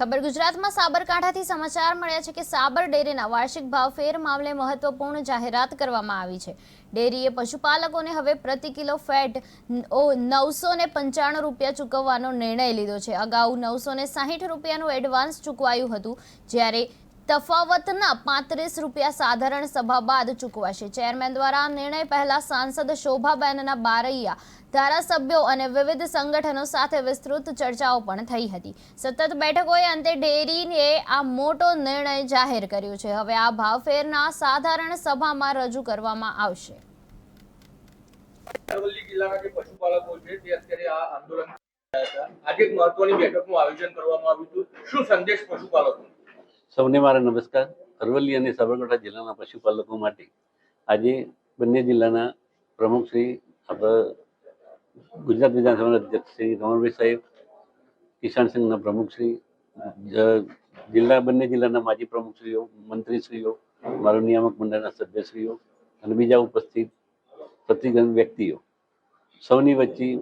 ખબર ગુજરાતમાં સાબરકાંઠાથી સમાચાર મળ્યા છે કે સાબર ડેરીના વાર્ષિક ભાવફેર મામલે મહત્વપૂર્ણ જાહેરાત કરવામાં આવી છે. ડેરીએ પશુપાલકોને હવે પ્રતિ કિલો ફેટ નવસો ને પંચાણું રૂપિયા ચૂકવવાનો નિર્ણય લીધો છે. અગાઉ નવસો ને સાહીઠ રૂપિયાનું એડવાન્સ ચૂકવાયું હતું. જ્યારે તફાવતના પાંત્રીસ રૂપિયા સાધારણ સભા બાદ ચૂકવાશે. ચેરમેન દ્વારા નિર્ણય પહેલા સાંસદ શોભાબેનના બારૈયા, ધારાસભ્યો અને વિવિધ સંગઠનો સાથે વિસ્તૃત ચર્ચાઓ પણ થઈ હતી. સતત બેઠકોએ અંતે ડેરીએ આ મોટો નિર્ણય જાહેર કર્યો છે. હવે આ ભાવફેરના સાધારણ સભામાં રજૂ કરવામાં આવશે. અરવલ્લી જિલ્લાના જે પશુપાલકો છે, તે અત્યારે આ આંદોલન આજે એક મહત્વની બેઠકનું આયોજન કરવામાં આવ્યું હતું. શું સંદેશ પશુપાલકો સૌને મારા નમસ્કાર. અરવલ્લી અને સાબરકાંઠા જિલ્લાના પશુપાલકો માટે આજે બંને જિલ્લાના પ્રમુખ શ્રી આપણા ગુજરાત વિધાનસભાના અધ્યક્ષ શ્રી રમણભાઈ સાહેબ, કિસાન સંઘના પ્રમુખ શ્રી જ- જિલ્લા, બંને જિલ્લાના માજી પ્રમુખશ્રીઓ મંત્રીશ્રીઓ, મારો નિયામક મંડળના સભ્યશ્રીઓ અને બીજા ઉપસ્થિત પ્રતિગણ વ્યક્તિઓ. સૌની વચ્ચે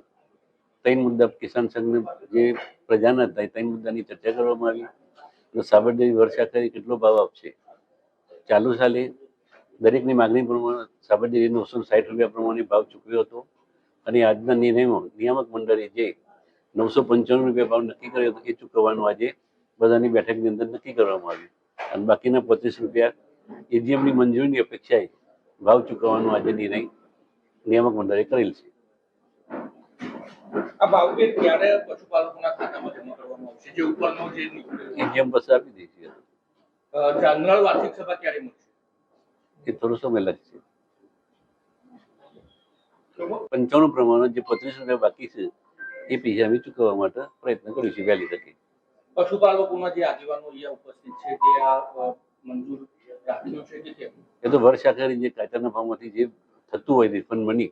ત્રણ મુદ્દા કિસાન સંઘને જે પ્રજાના હતા એ ત્રણ મુદ્દાની ચર્ચા કરવામાં આવી. અને સાબરદેવી વર્ષા કરી કેટલો ભાવ આપશે? ચાલુ સાલે દરેકની માગણી પ્રમાણે સાબરદેવી નવસો સાઠ રૂપિયા પ્રમાણે ભાવ ચૂકવ્યો હતો અને આજના નિર્ણયમાં નિયામક મંડળે જે નવસો પંચાણું રૂપિયા ભાવ નક્કી કર્યો હતો એ ચૂકવવાનું આજે બધાની બેઠકની અંદર નક્કી કરવામાં આવ્યું. અને બાકીના પચીસ રૂપિયા એજીએમની મંજૂરીની અપેક્ષાએ ભાવ ચૂકવવાનો આજે નિર્ણય નિયામક મંડળે કરેલ છે. આ ભાવ ક્યારે પશુપાલકોના ખાતામાં જમા કરવામાં આવશે જે ઉપરનો જે છે. એજીએમ પાસે આપી દઈશું અ, જનરલ વાર્ષિક સભા ક્યારે મળશે? એ થોડો સમય લાગશે. પંચાણું પ્રમાણે જે પચીસ રૂપિયા બાકી છે એ પૈસા અમે ચૂકવવા માટે પ્રયત્ન કરીશું વહેલી તકે. પશુપાલકોના જે આગેવાનો અહીંયા ઉપસ્થિત છે તે આ મંજૂર રાખ્યું છે કે કેમ? એ તો વર્ષ આખરે જે કાચરના ભાવમાંથી જે થતું હોય રિફંડ મની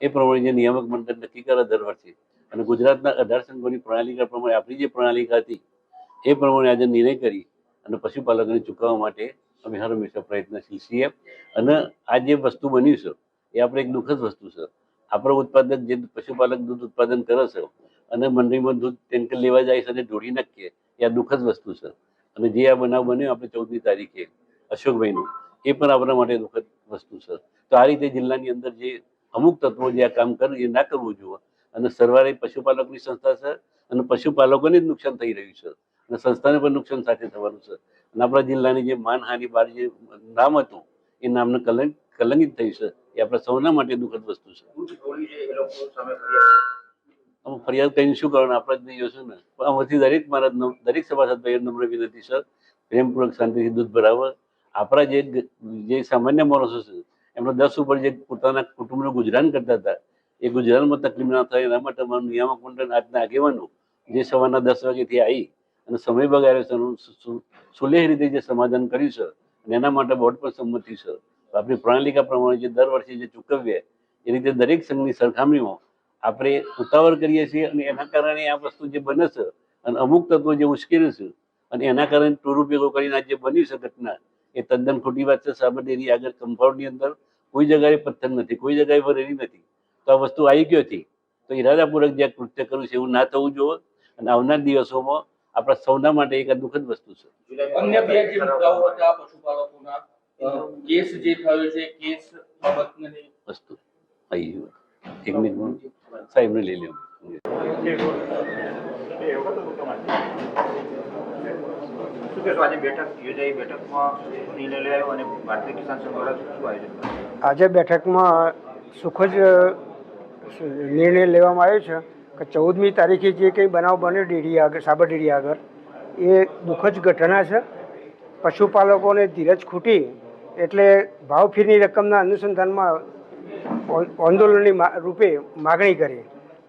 એ પ્રમાણે જે નિયામક મંડળ નક્કી કરે દર વર્ષે અને ગુજરાતના અઢાર સંઘોની પ્રણાલિકા પ્રમાણે આપણી જે પ્રણાલિકા હતી, એ પ્રમાણે આજે નિર્ણય કરી અને પશુપાલકોને ચૂકવવા માટે અમે હર હંમેશા પ્રયત્નશીલ છીએ. અને આ જે વસ્તુ બન્યું છે, એ આપણે એક દુઃખદ વસ્તુ છે. આપણો ઉત્પાદક જે પશુપાલક દૂધ ઉત્પાદન કરે છે અને મંડળીમાં દૂધ ટેન્કર લેવા જાય છે અને ઢોળી નાખીએ, એ આ દુઃખદ વસ્તુ છે. અને જે આ બનાવ બન્યો આપણે ચૌદમી તારીખે અશોકભાઈનું, એ પણ આપણા માટે દુઃખદ વસ્તુ છે. તો આ રીતે જિલ્લાની અંદર જે અમુક તત્વો જે આ કામ કરે, એ ના કરવું જોઈએ. અને સરવારે પશુપાલકની સંસ્થા છે અને પશુપાલકોને જ નુકસાન થઈ રહ્યું છે. અને સંસ્થાને પણ નુકસાન સાથે થવાનું છે. અને આપણા જિલ્લાની જે માનહાનિ બાર જે નામ હતું એ નામને કલંક કલંકિત થયું છે. એ આપણા સૌના માટે દુઃખદ વસ્તુ છે. અમે ફરિયાદ? કરીને શું કરવાનું? આપણે જ નહીં જોશું ને. પણ આમાંથી દરેક મારા દરેક સભાસદ ભાઈઓ નમ્ર વિનંતી છે. પ્રેમપૂર્વક શાંતિથી દૂધ ભરાવે આપણા જે જે સામાન્ય માણસો છે એમનો દસ ઉપર જે પોતાના કુટુંબનું ગુજરાન કરતા હતા એ ગુજરાતમાં તકલીફ ના થાય, એના માટે અમારું નિયામક મંડળ આજના આગેવાનો જે સવારના દસ વાગેથી આવી અને સમય બગાડ્યો છે સુલેહ રીતે જે સમાધાન કર્યું છે અને એના માટે બોર્ડ પર સંમતિ છે. આપણી પ્રણાલિકા પ્રમાણે જે દર વર્ષે જે ચૂકવીએ, એ રીતે દરેક સંઘની સરખામણીમાં આપણે ઉતાવળ કરીએ છીએ અને એના કારણે આ વસ્તુ જે બને છે અને અમુક તત્વો જે ઉશ્કેરે છે અને એના કારણે ટૂરુપયોગો કરીને આ જે બન્યું છે ઘટના, એ તદ્દન ખોટી વાત છે. સાબરડેરી આગળ કમ્પાઉન્ડની અંદર કોઈ જગ્યાએ પથ્થર નથી, કોઈ જગાએ ભરેલી નથી. તો આ વસ્તુ આવી ગયો હતી. તો ઈરાદાપૂર્વક જે કૃત્ય કર્યું છે એવું ના થવું જોઈએ. અને આવનાર દિવસોમાં આપણા સૌના માટે એક દુઃખદ વસ્તુ છે. અન્ય બે જે મુદ્દાઓ હતા પશુપાલકોના. કેસ જે થયો છે કેસ બાબતને વસ્તુ આવી ગયું એક મિનિટ સાહેબને લઈ લેવું શું આજે બેઠકમાં શું નિર્ણય લેવામાં આવ્યો છે કે ચૌદમી તારીખે જે કંઈ બનાવ બન્યો ડેરી આગળ, સાબર ડેરી આગળ, એ દુઃખદ ઘટના છે. પશુપાલકોને ધીરજ ખૂટી એટલે ભાવફીરની રકમના અનુસંધાનમાં આંદોલનની રૂપે માગણી કરી.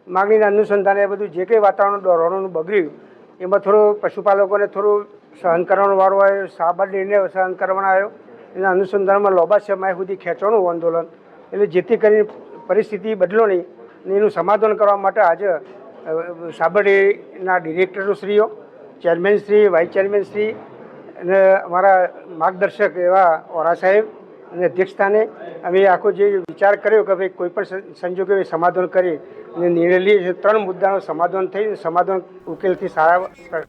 માગણીના અનુસંધાને એ બધું જે કંઈ વાતાવરણ દોરવાનું બગડ્યું, એમાં થોડું પશુપાલકોને થોડું સહન કરવાનો વારો આવ્યો, સાબર ડેરીને સહન કરવાનો આવ્યો. એના અનુસંધાનમાં લોબા સમય સુધી ખેંચવાનું આંદોલન એટલે જેથી કરીને પરિસ્થિતિ બદલો નહીં. એનું સમાધાન કરવા માટે આજે સાબરડીના ડિરેક્ટરશ્રીઓ ચેરમેનશ્રી વાઇસ ચેરમેનશ્રી અને અમારા માર્ગદર્શક એવા ઓરા સાહેબ અને અધ્યક્ષસ્થાને અમે આખો જે વિચાર કર્યો કે ભાઈ કોઈ પણ સંજોગે સમાધાન કરી અને નિર્ણય લઈએ ત્રણ મુદ્દાનું સમાધાન થઈ સમાધાન ઉકેલથી સારા